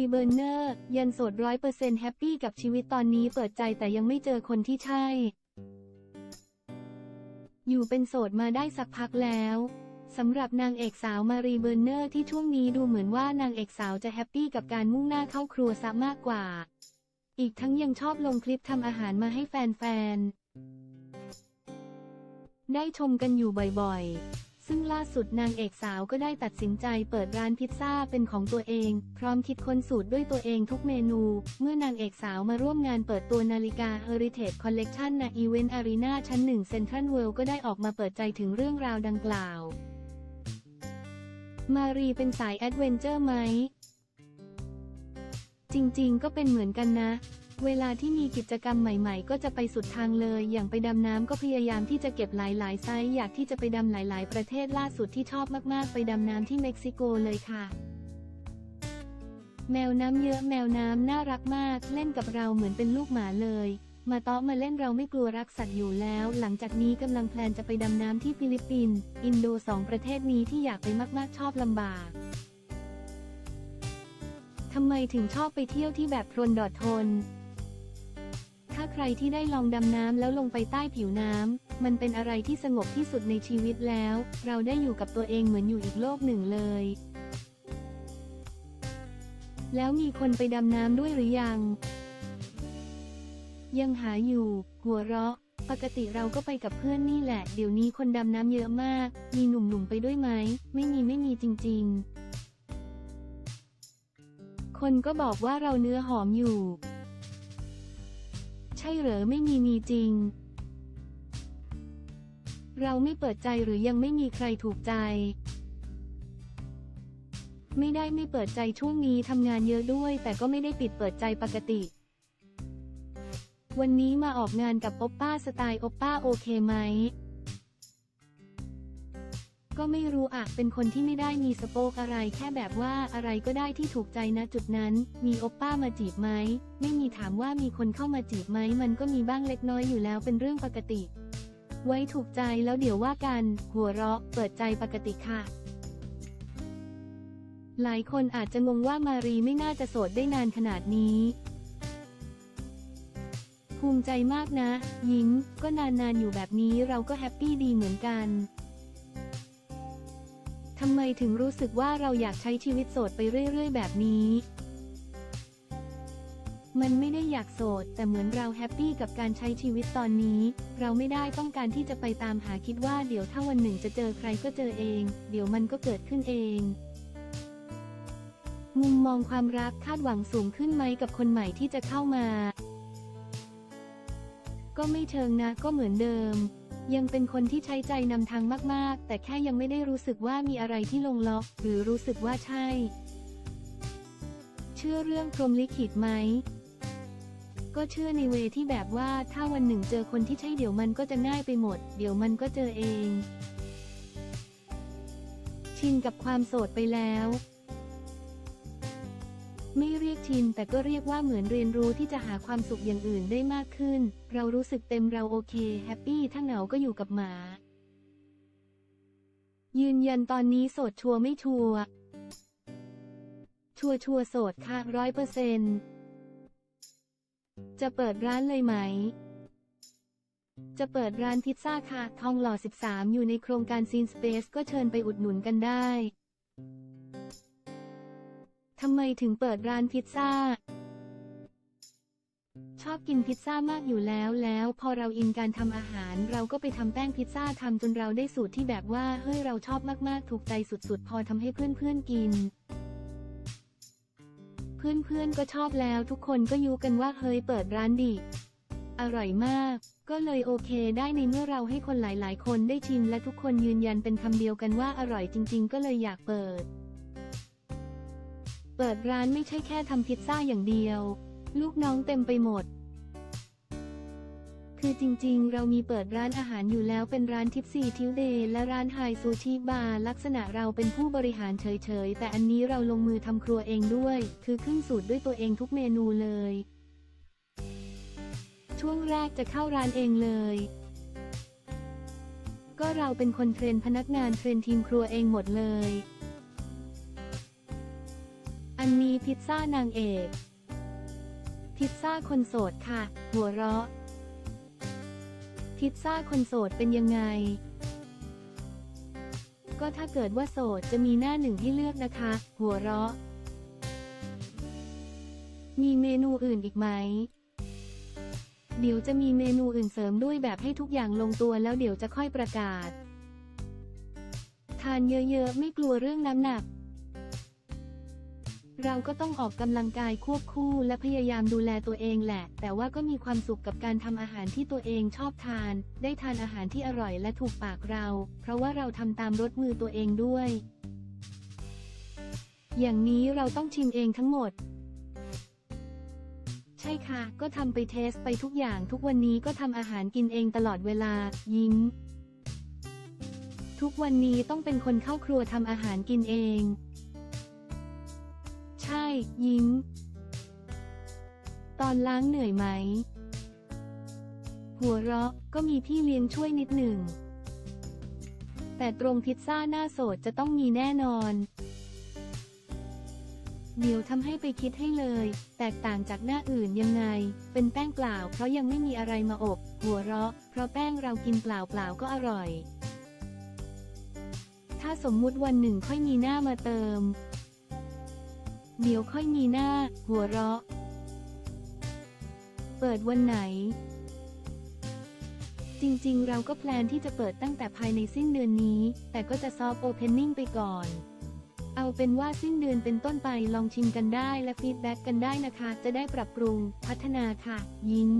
รีเบอร์เนอร์ ยันโสดร้อยเปอร์เซ็นต์แฮปปี้กับชีวิตตอนนี้เปิดใจแต่ยังไม่เจอคนที่ใช่ อยู่เป็นโสดมาได้สักพักแล้วสำหรับนางเอกสาวมารีเบอร์เนอร์ที่ช่วงนี้ดูเหมือนว่านางเอกสาวจะแฮปปี้กับการมุ่งหน้าเข้าครัวซะมากกว่า อีกทั้งยังชอบลงคลิปทำอาหารมาให้แฟนๆ ได้ชมกันอยู่บ่อยๆ ซึ่งล่าสุดนางเอกสาวก็ได้ตัดสินใจเปิดร้านพิซซ่าเป็นของตัวเอง พร้อมคิดค้นสูตรด้วยตัวเองทุกเมนู เมื่อนางเอกสาวมาร่วมงานเปิดตัวนาฬิกา Heritage Collection ณอีเวนต์อารีนาชั้นหนึ่งเซ็นทรัลเวิลด์ก็ได้ออกมาเปิดใจถึงเรื่องราวดังกล่าว มารีเป็นสายแอดเวนเจอร์ไหม จริงๆ ก็เป็นเหมือนกันนะ เวลาที่มีกิจกรรมใหม่ ๆ ก็จะไปสุดทางเลย อย่างไปดำน้ำก็พยายามที่จะเก็บหลายๆไซส์อยากที่จะไปดำหลาย ๆ ประเทศล่าสุดที่ชอบมากๆ ไปดำน้ำที่เม็กซิโกเลยค่ะ แมวน้ำเยอะแมวน้ำน่ารักมาก เล่นกับเราเหมือนเป็นลูกหมาเลย มาเตาะมาเล่นเราไม่กลัวรักสัตว์อยู่แล้ว หลังจากนี้กำลังแพลนจะไปดำน้ำที่ฟิลิปปินส์อินโดสองประเทศนี้ที่อยากไปมากๆชอบลำบากทำไมถึงชอบไปเที่ยวที่แบบทนดอดทน ใครที่ได้ลองดำน้ำแล้วลงไปใต้ผิวน้ำ มันเป็นอะไรที่สงบที่สุดในชีวิตแล้ว เราได้อยู่กับตัวเองเหมือนอยู่อีกโลกหนึ่งเลย แล้วมีคนไปดำน้ำด้วยหรือยัง ยังหาอยู่ หัวเราะ ปกติเราก็ไปกับเพื่อนนี่แหละ เดี๋ยวนี้คนดำน้ำเยอะมาก มีหนุ่มๆไปด้วยไหม ไม่มีไม่มีจริง ๆ คนก็บอกว่าเราเนื้อหอมอยู่ ใช่เหรอไม่มีมีจริง เราไม่เปิดใจหรือยังไม่มีใครถูกใจ ไม่ได้ไม่เปิดใจช่วงนี้ทำงานเยอะด้วย แต่ก็ไม่ได้ปิดเปิดใจปกติ วันนี้มาออกงานกับโอปป้าสไตล์โอปป้าโอเคไหม ก็ไม่รู้อะเป็นคนที่ไม่ได้มีสโปกอะไรแค่แบบว่าอะไรก็ได้ที่ถูกใจนะจุดนั้น มีโอปป้ามาจีบไหม ไม่มีถามว่ามีคนเข้ามาจีบไหมมันก็มีบ้างเล็กน้อยอยู่แล้วเป็นเรื่องปกติ ไว้ถูกใจแล้วเดี๋ยวว่ากัน หัวเราะ เปิดใจปกติค่ะ หลายคนอาจจะงงว่ามารีไม่น่าจะโสดได้นานขนาดนี้ภูมิใจมากนะ ยิ้ม ก็นานๆอยู่แบบนี้เราก็แฮปปี้ดีเหมือนกัน ทำไมถึงรู้สึกว่าเราอยากใช้ชีวิตโสดไปเรื่อย ๆ แบบนี้ มันไม่ได้อยากโสด แต่เหมือนเราแฮปปี้กับการใช้ชีวิตตอนนี้ เราไม่ได้ต้องการที่จะไปตามหาคิดว่าเดี๋ยวถ้าวันหนึ่งจะเจอใครก็เจอเอง เดี๋ยวมันก็เกิดขึ้นเอง มุมมองความรักคาดหวังสูงขึ้นไหมกับคนใหม่ที่จะเข้ามา ก็ไม่เชิงนะก็เหมือนเดิม ยังเป็นคนที่ใช้ใจนำทางมากๆ แต่แค่ยังไม่ได้รู้สึกว่ามีอะไรที่ลงล็อก หรือรู้สึกว่าใช่ เชื่อเรื่องพรหมลิขิตไหม ก็เชื่อในเวที่แบบว่าถ้าวันหนึ่งเจอคนที่ใช่เดี๋ยวมันก็จะง่ายไปหมด เดี๋ยวมันก็เจอเอง ชินกับความโสดไปแล้ว ไม่เรียกชินแต่ก็เรียกว่าเหมือนเรียนรู้ที่จะหาความสุขอย่างอื่นได้มากขึ้น เรารู้สึกเต็มเราโอเคแฮปปี้ถ้าเหงาก็อยู่กับหมา ยืนยันตอนนี้โสดชัวไม่ชัวชัวชัวโสดค่ะร้อยเปอร์เซนจะเปิดร้านเลยไหม จะเปิดร้านพิซซ่าค่ะ ทองหล่อ 13 อยู่ในโครงการซีนสเปซก็เชิญไปอุดหนุนกันได้ ทำไมถึงเปิดร้านพิซซ่า ชอบกินพิซซ่ามากอยู่แล้วแล้วพอเราอินการทำอาหาร เราก็ไปทำแป้งพิซซ่าทำจนเราได้สูตรที่แบบว่าเฮ้ยเราชอบมากๆ ถูกใจสุดๆ พอทำให้เพื่อนๆกินเพื่อนๆก็ชอบแล้วทุกคนก็ยูกันว่าเฮ้ยเปิดร้านดิ อร่อยมาก ก็เลยโอเคได้ในเมื่อเราให้คนหลายๆ คนได้ชิมและทุกคนยืนยันเป็นคำเดียวกันว่าอร่อยจริง ๆ ก็เลยอยากเปิด เปิดร้านไม่ใช่แค่ทำพิซซ่าอย่างเดียว ลูกน้องเต็มไปหมด คือจริงๆ เรามีเปิดร้านอาหารอยู่แล้วเป็นร้านทิปซีทิวเดย์และร้านไฮซูชิบาร์ลักษณะเราเป็นผู้บริหารเฉยๆ แต่อันนี้เราลงมือทำครัวเองด้วย คือขึ้นสูตรด้วยตัวเองทุกเมนูเลย ช่วงแรกจะเข้าร้านเองเลยก็เราเป็นคนเทรนพนักงานเทรนทีมครัวเองหมดเลย อันนี้พิซซ่านางเอก พิซซ่าคนโสดค่ะ หัวเราะ พิซซ่าคนโสดเป็นยังไง ก็ถ้าเกิดว่าโสดจะมีหน้าหนึ่งที่เลือกนะคะ หัวเราะ มีเมนูอื่นอีกไหม เดี๋ยวจะมีเมนูอื่นเสริมด้วยแบบให้ทุกอย่างลงตัวแล้วเดี๋ยวจะค่อยประกาศ ทานเยอะๆ ไม่กลัวเรื่องน้ำหนัก เราก็ต้องออกกำลังกายควบคู่และพยายามดูแลตัวเองแหละ แต่ว่าก็มีความสุขกับการทำอาหารที่ตัวเองชอบทาน ได้ทานอาหารที่อร่อยและถูกปากเรา เพราะว่าเราทำตามรสมือตัวเองด้วย อย่างนี้เราต้องชิมเองทั้งหมด ใช่ค่ะ ก็ทำไปเทสไปทุกอย่าง ทุกวันนี้ก็ทำอาหารกินเองตลอดเวลา ยิ้ม ทุกวันนี้ต้องเป็นคนเข้าครัวทำอาหารกินเอง ยิ้ม ตอนล้างเหนื่อยไหม หัวเราะก็มีพี่เลี้ยงช่วยนิดหนึ่ง แต่ตรงพิซซ่าหน้าโสดจะต้องมีแน่นอน เดี๋ยวทำให้ไปคิดให้เลย แตกต่างจากหน้าอื่นยังไง เป็นแป้งเปล่าเพราะยังไม่มีอะไรมาอบ หัวเราะ เพราะแป้งเรากินเปล่าเปล่าๆก็อร่อย ถ้าสมมุติวันหนึ่งค่อยมีหน้ามาเติม เดี๋ยวค่อยมีหน้า หัวเราะ เปิดวันไหน จริงๆ เราก็แพลนที่จะเปิดตั้งแต่ภายในสิ้นเดือนนี้ แต่ก็จะซอฟโอเพนนิ่งไปก่อน เอาเป็นว่าสิ้นเดือนเป็นต้นไปลองชิมกันได้และฟีดแบ็กกันได้นะคะ จะได้ปรับปรุง พัฒนาค่ะ ยิ้ม